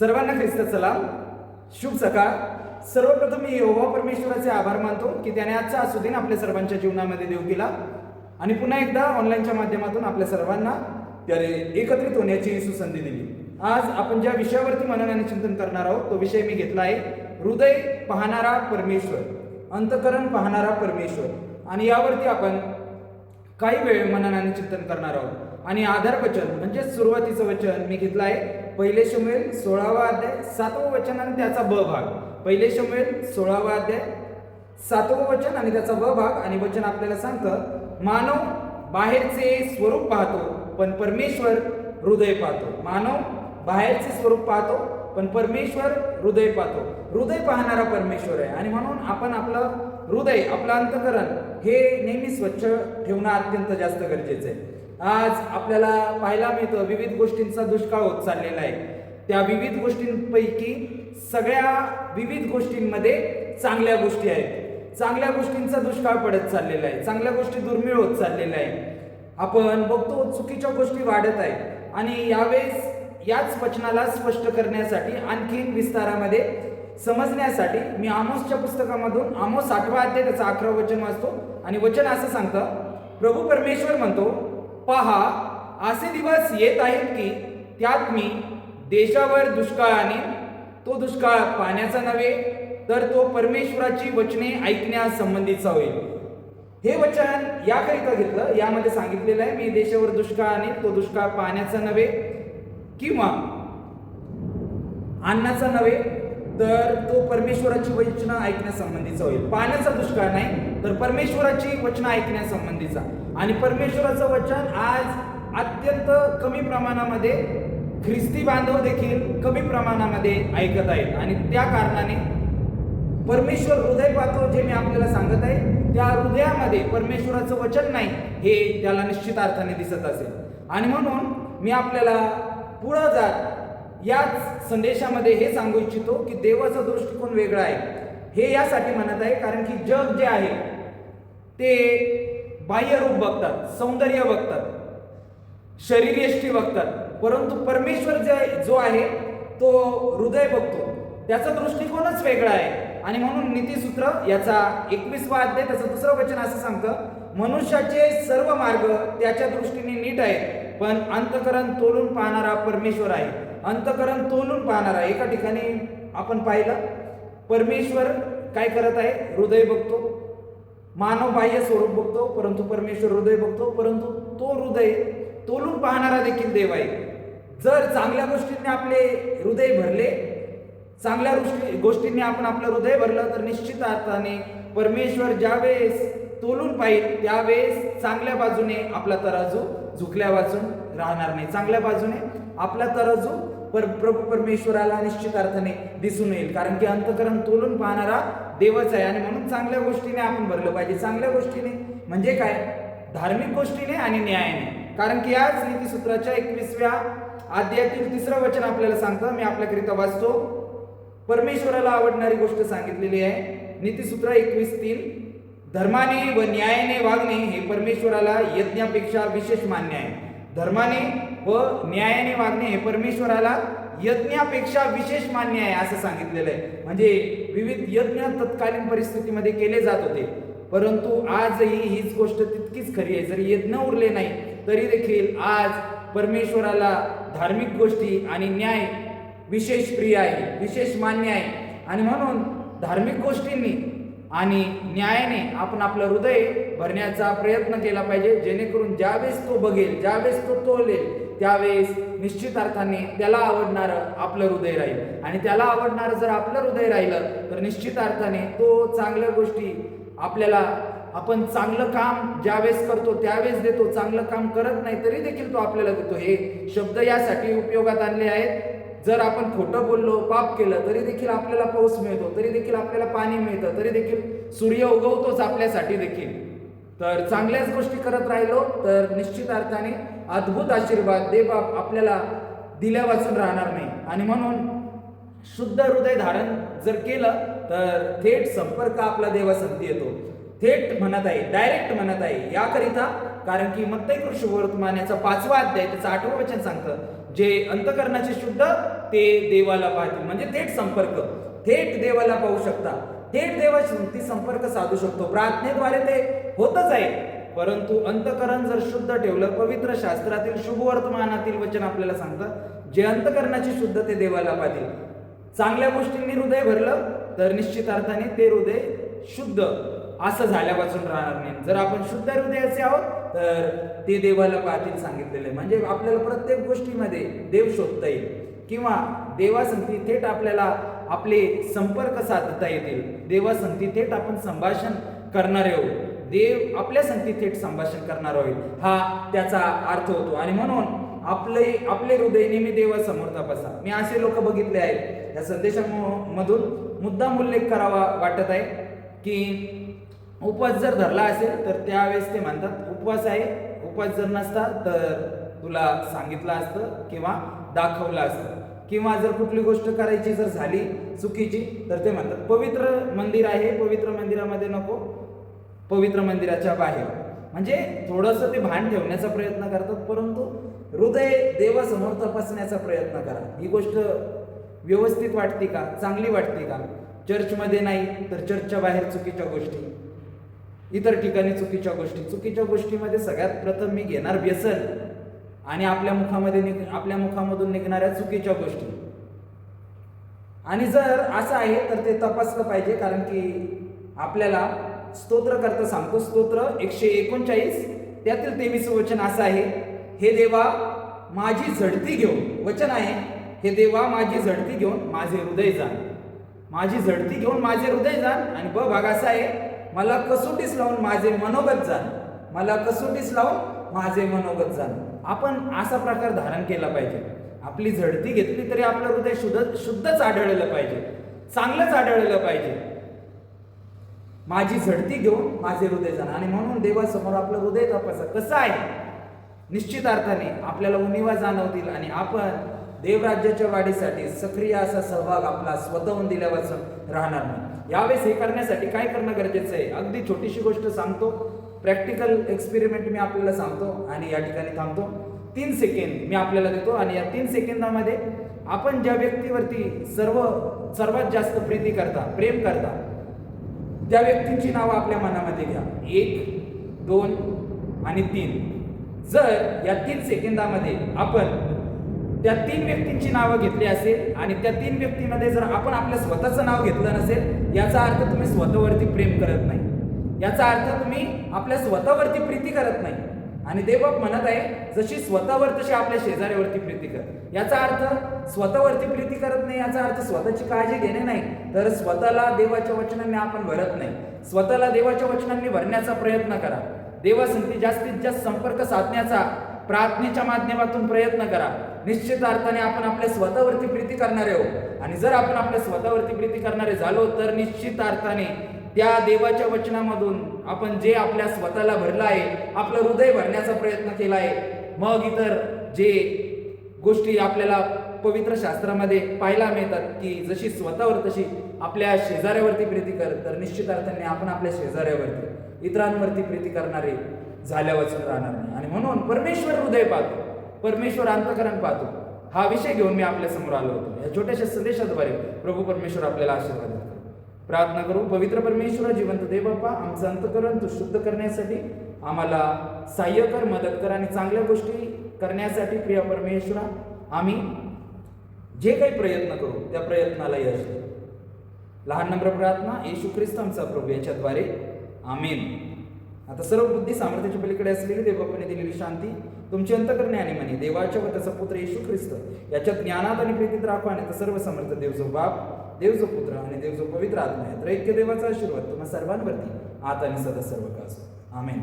सर्वांना ख्रिस्त सलाम शुभ सकाळ. सर्वप्रथम मी योवा परमेश्वराचे आभार मानतो की त्याने आजचा हा सुदिन आपल्या सर्वांच्या जीवनामध्ये देऊ केला. आणि पुन्हा एकदा ऑनलाईनच्या माध्यमातून आपल्या सर्वांना त्याने एकत्रित होण्याची ही सुसंधी दिली. आज आपण ज्या विषयावरती मनन आणि चिंतन करणार आहोत तो विषय मी घेतला आहे हृदय पाहणारा परमेश्वर अंतकरण पाहणारा परमेश्वर. आणि यावरती आपण काही वेळ मनन आणि चिंतन करणार आहोत. आणि आधार वचन म्हणजे सुरुवातीचं वचन मी घेतलं आहे. पहिले शमेल सोळावा अध्याय सातवं वचन आणि त्याचा ब भाग. पहिले शमेल सोळावा अध्याय सातवं वचन आणि त्याचा ब भाग. आणि वचन आपल्याला सांगतं मानव बाहेरचे स्वरूप पाहतो पण परमेश्वर हृदय पाहतो. मानव बाहेरचे स्वरूप पाहतो पण परमेश्वर हृदय पाहतो. हृदय पाहणारा परमेश्वर आहे. आणि म्हणून आपण आपलं हृदय आपलं अंतकरण हे नेहमी स्वच्छ ठेवणं अत्यंत जास्त गरजेचं आहे. आज आपल्याला पाहायला मिळतं विविध गोष्टींचा दुष्काळ होत चाललेला आहे. त्या विविध गोष्टींपैकी सगळ्या विविध गोष्टींमध्ये चांगल्या गोष्टी आहेत. चांगल्या गोष्टींचा दुष्काळ पडत चाललेला आहे. चांगल्या गोष्टी दुर्मिळ होत चाललेल्या आहे आपण बघतो चुकीच्या गोष्टी वाढत आहेत. आणि यावेळेस याच वचनाला स्पष्ट करण्यासाठी आणखीन विस्तारामध्ये समजण्यासाठी मी आमोसच्या पुस्तकामधून आमोस आठवा अध्याय त्याचं अकरा वचन वाचतो. आणि वचन असं सांगतं प्रभू परमेश्वर म्हणतो पहा असे दिवस येत आहेत की त्यात मी देशावर दुष्काळ आणेन तो दुष्काळ पाण्याचा नव्हे तर तो परमेश्वराची वचने ऐकण्यास संबंधीचा होईल. हे वचन याकरिता घेतलं यामध्ये सांगितलेलं आहे मी देशावर दुष्काळ आणि तो दुष्काळ पाण्याचा नव्हे किंवा अन्नाचा नव्हे तर तो परमेश्वराची वचनं ऐकण्यासंबंधीचा होईल. पाण्याचा दुष्काळ नाही तर परमेश्वराची वचनं ऐकण्यासंबंधीचा. आणि परमेश्वराचं वचन आज अत्यंत कमी प्रमाणामध्ये ख्रिस्ती बांधव देखील कमी प्रमाणामध्ये ऐकत आहेत. आणि त्या कारणाने परमेश्वर हृदय पाहतो जे मी आपल्याला सांगत आहे त्या हृदयामध्ये परमेश्वराचं वचन नाही हे त्याला निश्चित अर्थाने दिसत असेल. आणि म्हणून मी आपल्याला पुढं जात याच संदेशामध्ये हे सांगू इच्छितो की देवाचा दृष्टिकोन वेगळा आहे. हे यासाठी म्हणत आहे कारण की जग जे आहे ते बाह्य रूप बघतात सौंदर्य बघतात शरीरयष्टी बघतात. परंतु परमेश्वर जे जो आहे तो हृदय बघतो. त्याचा दृष्टिकोनच वेगळा आहे. आणि म्हणून नीतीसूत्र याचा एकवीसवा अध्याय त्याचं दुसरं वचन असं सांगतं मनुष्याचे सर्व मार्ग त्याच्या दृष्टीने नीट आहेत पण अंतकरण तोलून पाहणारा परमेश्वर आहे. अंतकरण तोलून पाहणारा एका ठिकाणी आपण पाहिलं परमेश्वर काय करत आहे? हृदय बघतो. मानव बाह्य स्वरूप बघतो परंतु परमेश्वर हृदय बघतो परंतु तो हृदय तोलून पाहणारा देखील देव आहे. जर चांगल्या गोष्टींनी आपले हृदय भरले चांगल्या गोष्टी गोष्टींनी आपण आपलं हृदय भरलं तर निश्चित अर्थाने परमेश्वर ज्यावेळेस तोलून पाहिजे त्यावेळेस चांगल्या बाजूने आपला तराजू झुकल्या बाजून राहणार नाही. चांगल्या बाजूने आपला तराजू पर प्रभू परमेश्वराला निश्चित अर्थाने दिसून येईल. कारण की अंतकरण तोलून पाहणारा देवच आहे. आणि म्हणून चांगल्या गोष्टीने आपण भरलं पाहिजे. चांगल्या गोष्टीने म्हणजे काय? धार्मिक गोष्टीने आणि न्यायाने. कारण की याच नीतीसूत्राच्या एकवीसव्या अध्यायातील तिसरं वचन आपल्याला सांगतं. मी आपल्याकरिता वाचतो. परमेश्वराला आवडणारी गोष्ट सांगितलेली आहे. नीतीसूत्र एकवीस तीन. धर्माने व न्यायाने वागणे हे परमेश्वराला यज्ञापेक्षा विशेष मान्य आहे. धर्माने व न्यायाने वागणे हे परमेश्वराला यज्ञापेक्षा विशेष मान्य आहे असं सांगितलेलं आहे. म्हणजे विविध यज्ञ तत्कालीन परिस्थितीमध्ये केले जात होते. परंतु आजही हीच गोष्ट तितकीच खरी आहे. जरी यज्ञ उरले नाही तरी देखील आज परमेश्वराला धार्मिक गोष्टी आणि न्याय विशेष प्रिय आहे विशेष मान्य आहे. आणि म्हणून धार्मिक गोष्टींनी आणि न्यायाने आपण आपलं हृदय भरण्याचा प्रयत्न केला पाहिजे जेणेकरून ज्यावेळेस तो बघेल ज्यावेळेस तो तोलेल त्यावेळेस निश्चित अर्थाने त्याला आवडणारं आपलं हृदय राहील. आणि त्याला आवडणारं जर आपलं हृदय राहिलं तर निश्चित अर्थाने तो चांगल्या गोष्टी आपल्याला आपण चांगलं काम ज्यावेळेस करतो त्यावेळेस देतो. चांगलं काम करत नाही तरी देखील तो आपल्याला देतो. हे शब्द यासाठी उपयोगात आणले आहेत. जर आपण खोटं बोललो पाप केलं तरी देखील आपल्याला पाऊस मिळतो तरी देखील आपल्याला पाणी मिळतं तरी देखील सूर्य उगवतोच आपल्यासाठी देखील. तर चांगल्याच गोष्टी करत राहिलो तर निश्चित अर्थाने अद्भुत आशीर्वाद देवबाप आपल्याला दिल्या वाचून राहणार नाही. आणि म्हणून शुद्ध हृदय धारण जर केलं तर थेट संपर्क आपला देवासंती येतो. थेट म्हणत आहे डायरेक्ट म्हणत आहे याकरिता कारण की मत्तय कृषी वर्तमानाचा पाचवा अध्याय त्याचं आठवं वचन सांगतं जे अंतकरणाचे शुद्ध ते देवाला पाहतील. म्हणजे थेट संपर्क थेट देवाला पाहू शकता. थेट देवाशी संपर्क साधू शकतो. प्रार्थनेद्वारे ते होतच आहे. परंतु अंतकरण जर शुद्ध ठेवलं पवित्र शास्त्रातील शुभ वर्तमानातील वचन आपल्याला सांगतं जे अंतकरणाची शुद्ध ते देवाला पाहतील. चांगल्या गोष्टींनी हृदय भरलं तर निश्चित अर्थाने ते हृदय शुद्ध. असं झाल्यापासून राहणार नाही. जर आपण शुद्ध हृदयाचे आहोत तर ते देवाला पाहतील सांगितलेले म्हणजे आपल्याला प्रत्येक गोष्टीमध्ये देव शोधता येईल. किंवा देवासंगती थेट आपल्याला आपले संपर्क साधता येतील. देवासंगती थेट आपण संभाषण करणारे आहोत. देव आपल्या संगती थेट संभाषण करणार होईल हा त्याचा अर्थ होतो. आणि म्हणून आपले आपले हृदय नेहमी देवासमोर तपासा. मी असे लोक बघितले आहेत. या संदेशामधून मुद्दाम उल्लेख करावा वाटत आहे की उपवास जर धरला असेल तर त्यावेळेस ते म्हणतात उपवास आहे. उपवास जर नसता तर तुला सांगितलं असतं किंवा दाखवलं असतं. किंवा जर कुठली गोष्ट करायची जर झाली चुकीची तर ते म्हणतात पवित्र मंदिर आहे पवित्र मंदिरामध्ये नको पवित्र मंदिराच्या बाहेर. म्हणजे थोडंसं ते भान ठेवण्याचा प्रयत्न करतात परंतु हृदय देवासमोर तपासण्याचा प्रयत्न करा. ही गोष्ट व्यवस्थित वाटते का? चांगली वाटते का? चर्चमध्ये नाही तर चर्चच्या बाहेर चुकीच्या गोष्टी. इतर ठिकाणी चुकीच्या गोष्टी. चुकीच्या गोष्टीमध्ये सगळ्यात प्रथम मी घेणार व्यसन. आणि आपल्या मुखामध्ये निघ आपल्या मुखामधून निघणाऱ्या चुकीच्या गोष्टी. आणि जर असं आहे तर ते तपासलं पाहिजे कारण की आपल्याला स्तोत्र करता सांगतो स्तोत्र एकशे एकोणचाळीस त्यातील तेवीस वचन असं आहे हे देवा माझी झडती घेऊन वचन आहे हे देवा माझी झडती घेऊन माझे हृदय जाण. माझी झडती घेऊन माझे हृदय जाण आणि ब भाग असा आहे मला कसोटीस लावून माझे मनोगत जाण. मला कसोटीस लावून माझे मनोगत जाण. आपण असा प्रकार धारण केला पाहिजे. आपली झडती घेतली तरी आपलं हृदय शुद्ध शुद्धच आढळलं पाहिजे. चांगलंच आढळलं पाहिजे. माझी झडती घेऊन माझे हृदय जाणं. आणि म्हणून देवासमोर आपलं हृदय तपासा कसं आहे? निश्चित अर्थाने आपल्याला उणीवा जाणवतील आणि आपण देवराज्याच्या वाढीसाठी सक्रिय असा सहभाग आपला स्वतःहून दिल्यापासून राहणार नाही. यावेळेस हे करण्यासाठी काय करणं गरजेचं आहे? अगदी छोटीशी गोष्ट सांगतो. प्रॅक्टिकल एक्सपेरिमेंट मी आपल्याला सांगतो आणि या ठिकाणी थांबतो. तीन सेकंद मी आपल्याला देतो आणि या तीन सेकंदामध्ये आपण ज्या व्यक्तीवरती सर्व सर्वात जास्त प्रीती करता प्रेम करता त्या व्यक्तींची नावं आपल्या मनामध्ये घ्या. एक दोन आणि तीन. जर या तीन सेकंदामध्ये आपण त्या तीन व्यक्तींची नावं घेतली असेल आणि त्या तीन व्यक्तीमध्ये जर आपण आपल्या स्वतःचं नाव घेतलं नसेल याचा अर्थ तुम्ही स्वतःवरती प्रेम करत नाही. याचा अर्थ तुम्ही आपल्या स्वतःवरती प्रीती करत नाही. आणि देवबाप म्हणत आहे जशी स्वतःवर तशी आपल्या शेजाऱ्यावरती प्रीती कर. याचा अर्थ स्वतःवरती प्रीती करत नाही याचा अर्थ स्वतःची काळजी घेणे नाही. तर स्वतःला देवाच्या वचनांनी आपण भरत नाही. स्वतःला देवाच्या वचनांनी भरण्याचा प्रयत्न करा. देवासंती जास्तीत जास्त संपर्क साधण्याचा प्रार्थनेच्या माध्यमातून प्रयत्न करा. निश्चित अर्थाने आपण आपल्या स्वतःवरती प्रीती करणारे आहोत. आणि जर आपण आपल्या स्वतःवरती प्रीती करणारे झालो तर निश्चित अर्थाने त्या देवाच्या वचनामधून आपण जे आपल्या स्वतःला भरलं आहे आपलं हृदय भरण्याचा प्रयत्न केला आहे मग इतर जे गोष्टी आपल्याला पवित्र शास्त्रामध्ये पाहायला मिळतात की जशी स्वतःवर तशी आपल्या शेजाऱ्यावरती प्रीती कर तर निश्चित अर्थाने आपण आपल्या शेजाऱ्यावरती इतरांवरती प्रीती करणारे झाल्यावरच राहणार नाही. आणि म्हणून परमेश्वर हृदय पाहतो परमेश्वर अंतकरण पाहतो. हा विषय घेऊन मी आपल्यासमोर आलो होतो. या छोट्याशा संदेशाद्वारे प्रभू परमेश्वर आपल्याला आशीर्वाद देतो प्रार्थना करू पवित्र परमेश्वर जिवंत देव बाप्पा आमचं अंतकरण तू शुद्ध करण्यासाठी आम्हाला सहाय्य कर मदत कर आणि चांगल्या गोष्टी करण्यासाठी प्रिया परमेश्वरा आम्ही जे काही प्रयत्न करू त्या प्रयत्नाला यश लहान नम्र प्रार्थना येशू ख्रिस्त आमचा प्रभू याच्याद्वारे. आमेन. आता सर्व बुद्धी सामर्थ्याच्या पलीकडे असलेली देवबापाने दिलेली शांती तुमची अंतकरणे आणि म्हणे देवाच्या व त्याचा पुत्र येशू ख्रिस्त याच्या ज्ञानात आणि प्रीतीत राखवा आणि सर्व समर्थ देव जो बाप देवजो पुत्र आणि देवजो पवित्र आत्मा आहे तर ऐक्य देवाचा आशीर्वाद तुम्हा सर्वांवरती. आता आणि सदा सर्व का असो. आमेन.